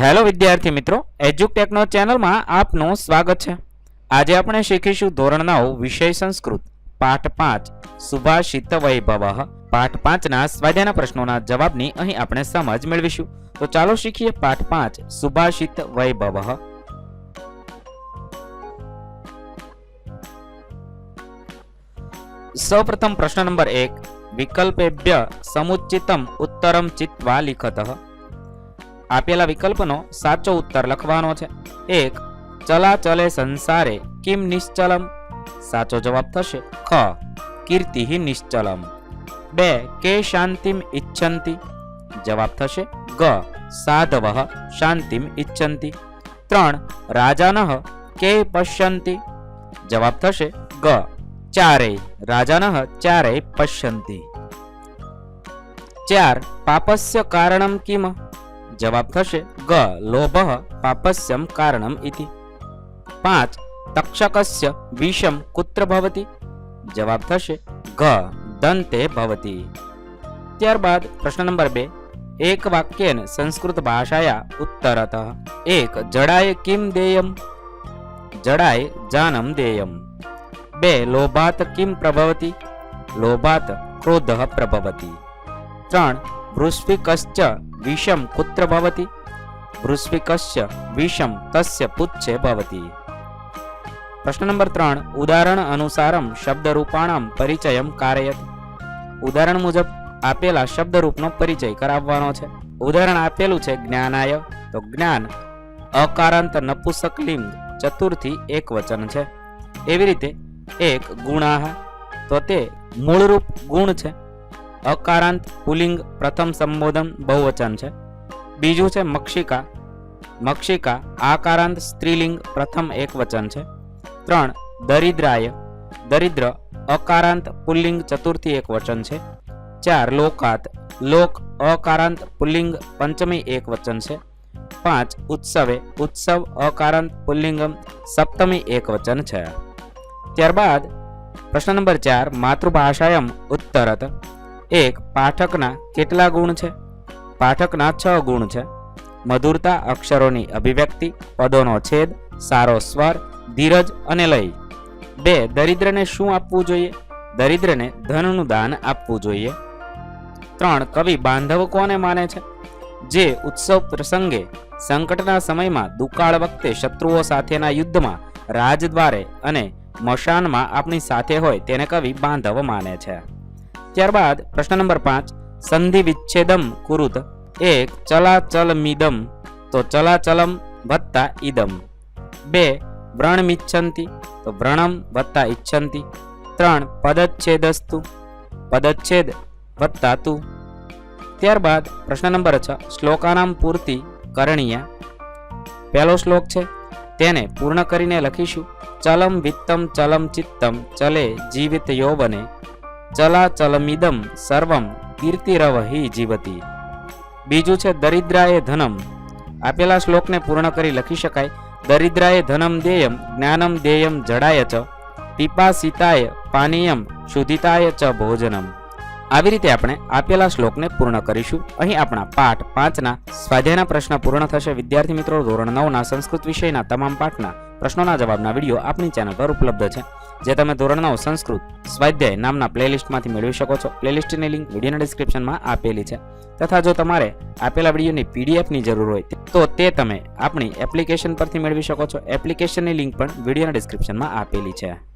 Hello વિદ્યાર્થી મિત્રો એજ્યુકટેકનો ચેનલમાં આપનું સ્વાગત છે. આજે આપણે શીખીશું ધોરણ નવ, વિષય સંસ્કૃત, પાઠ પાંચ, સુભાષિત વૈભવ. પાઠ પાંચના સ્વાધ્યાયના પ્રશ્નોના જવાબની અહીં આપણે સમજ મેળવીશું. તો ચાલો શીખીએ પાઠ પાંચ, સુભાષિત વૈભવ. સૌપ્રથમ પ્રશ્ન નંબર એક, વિકલ્પેભ્ય સમુચિતમ ઉત્તરમ ચિત્વા લિખત. આપેલા વિકલ્પનો સાચો ઉત્તર લખવાનો છે. એક ચલા ચલે સંસારે કિમ નિશ્ચલમ? સાચો જવાબ થશે ખ કીર્તિ નિશ્ચલમ. બે, કે શાંતિમ ઈચ્છંતિ જવાબ થશે ગ, સાધવ શાંતિમ ઈચ્છંતિ ત્રણ, રાજાન કે પશ્યંતિ? જવાબ થશે ગ ચારે રાજાન ચારે પશ્યંતિ. ચાર, પાપસ્ય કારણમ કિમ? જવાબ થશે ગ, લોભ, પાપસ્યમ કારણમ ઇતિ. પાંચ, તક્ષકસ્ય વિષમ કુત્ર ભવતી. જવાબ થશે ઘ દંતે ભવતી. ત્યારબાદ પ્રશ્ન નંબર બે, એક વાક્યેન સંસ્કૃત ભાષાયા ઉત્તરત. એક, જડાય કિમ દેયમ? જડાય જાનમ દેયમ. બે, લોભાત કિમ પ્રભવતી? લોભાત ક્રોધ પ્રભવતી. ત્રણ વૃષ્વિકશ્ચ વિષમ કુત્ર ભવતી વૃષ્વિકશ્ચ વિષમ તસ્ય પુચ્છે ભવતી પ્રશ્ન નંબર ત્રણ ઉદાહરણ અનુસારમ શબ્દરૂપાણામ પરિચયમ કારયત ઉદાહરણ મુજબ આપેલા શબ્દરૂપનો પરિચય કરાવવાનો છે ઉદાહરણ આપેલું છે જ્ઞાનાય તો જ્ઞાન અકારાંત નપુસકલિંગ ચતુર્થી એક વચન છે એવી રીતે એક ગુણાહ તો તે મૂળરૂપ ગુણ છે અકારાંત પુલિંગ પ્રથમ સંબોધન બહુવચન છે. બીજું છે મક્ષિકા. મક્ષિકા આકારાંત સ્ત્રીલિંગ પ્રથમ એક વચન છે. ત્રણ, દરિદ્રાય. દરિદ્ર અકારાંત પુલ્લિંગ ચતુર્થી એક વચન છે. ચાર, લોકાત. લોક અકારાંત પુલ્લિંગ પંચમી એક વચન છે. પાંચ, ઉત્સવે. ઉત્સવ અકારાંત પુલ્લિંગમ સપ્તમી એક વચન છે. ત્યારબાદ પ્રશ્ન નંબર ચાર, માતૃભાષાયમ ઉત્તરત. એક પાઠકના કેટલા ગુણ છે? પાઠકના છ ગુણ છે. મધુરતા અક્ષરોની અભિવ્યક્તિ, પદોનો છેદ, સારો સ્વર, ધીરજ અને લય. બે, દરિદ્રને શું આપવું જોઈએ? દરિદ્રને ધનનું દાન આપવું જોઈએ. ત્રણ, કવિ બાંધવ કોને માને છે? જે ઉત્સવ પ્રસંગે સંકટના સમયમાં દુકાળ વખતે શત્રુઓ સાથેના યુદ્ધમાં રાજદ્વારે અને મશાનમાં આપણી સાથે હોય તેને કવિ બાંધવ માને છે. ત્યારબાદ પ્રશ્ન નંબર પાંચ, સંધિ વિચ્છેદમ કુરુત, એક ચલાચલમિદમ, તો ચલાચલમ વત્તા ઇદમ બે વ્રણમિચ્છંતિ તો વ્રણમ વત્તા ઈચ્છંતિ ત્રણ, પદચ્છેદસ્તુ, પદચ્છેદ વત્તા તુ. ત્યારબાદ પ્રશ્ન નંબર છ, શ્લોકાનામ પૂર્તિ કરણીય. પહેલો શ્લોક છે, તેને પૂર્ણ કરીને લખીશું. ચલમ વિત્તમ ચલમ ચિત્તમ, ચલે જીવિત યૌવને ચલાચલમિદમ સર્વમ કીર્તિરવ હિ જીવતી બીજું છે દરિદ્રાએ ધનમ. આપેલા શ્લોકને પૂર્ણ કરી લખી શકાય. દરિદ્રાએ ધનમ દેયમ જ્ઞાનમ દેયમ જડાય ચ, પીપાસિતાય પાનીયમ, શુદ્ધિતાય ચ ભોજનમ. આવી રીતે આપણે આપેલા શ્લોકને પૂર્ણ કરીશું. અહીં આપણા પાઠ પાંચના સ્વાધ્યાયના પ્રશ્ન પૂર્ણ થશે. વિદ્યાર્થી મિત્રો, ધોરણ નવના સંસ્કૃત વિષયના તમામ પાઠના પ્રશ્નોના જવાબના વીડિયો આપણી ચેનલ પર ઉપલબ્ધ છે, જે તમે ધોરણ સંસ્કૃત, સ્વાધ્યાય નામના પ્લેલિસ્ટમાંથી મેળવી શકો છો. પ્લેલિસ્ટની લિંક વિડીયોના ડિસ્ક્રિપ્શનમાં આપેલી છે. તથા જો તમારે આપેલા વિડીયોની પીડીએફની જરૂર હોય, તો તે તમે આપણી એપ્લિકેશન પરથી મેળવી શકો છો. એપ્લિકેશનની લિંક પણ વિડીયોના ડિસ્ક્રિપ્શનમાં આપેલી છે.